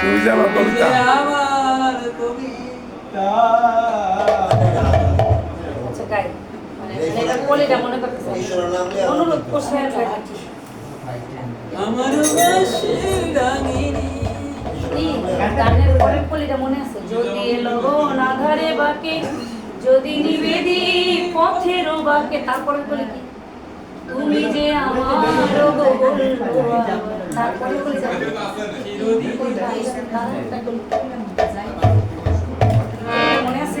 তুমি যে আমার কবিতা আমার কবিতা অনুরোধ করছি আমার মনে আছে? যদি লবণ আধারে বাকে তারপরে বলে তুমি যে তারপরে মনে আছে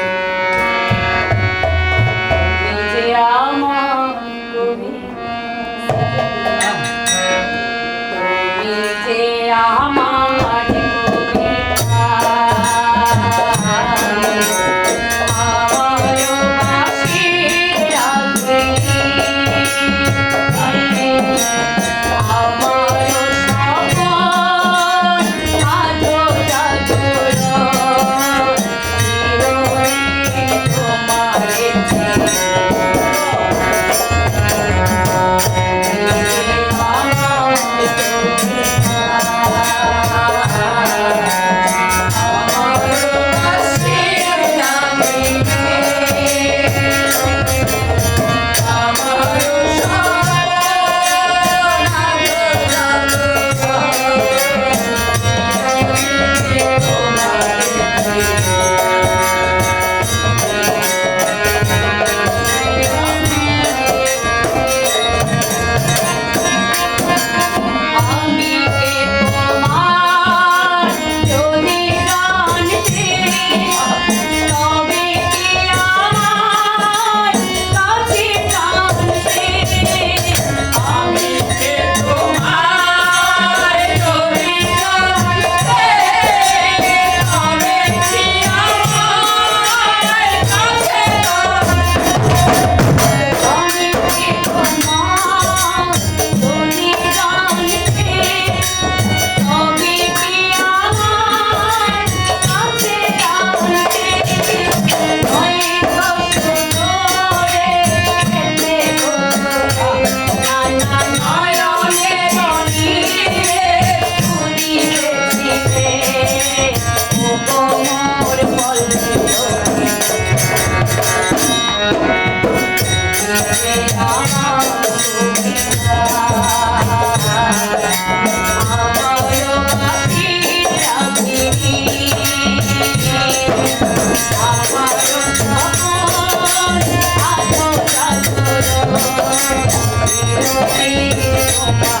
Oh,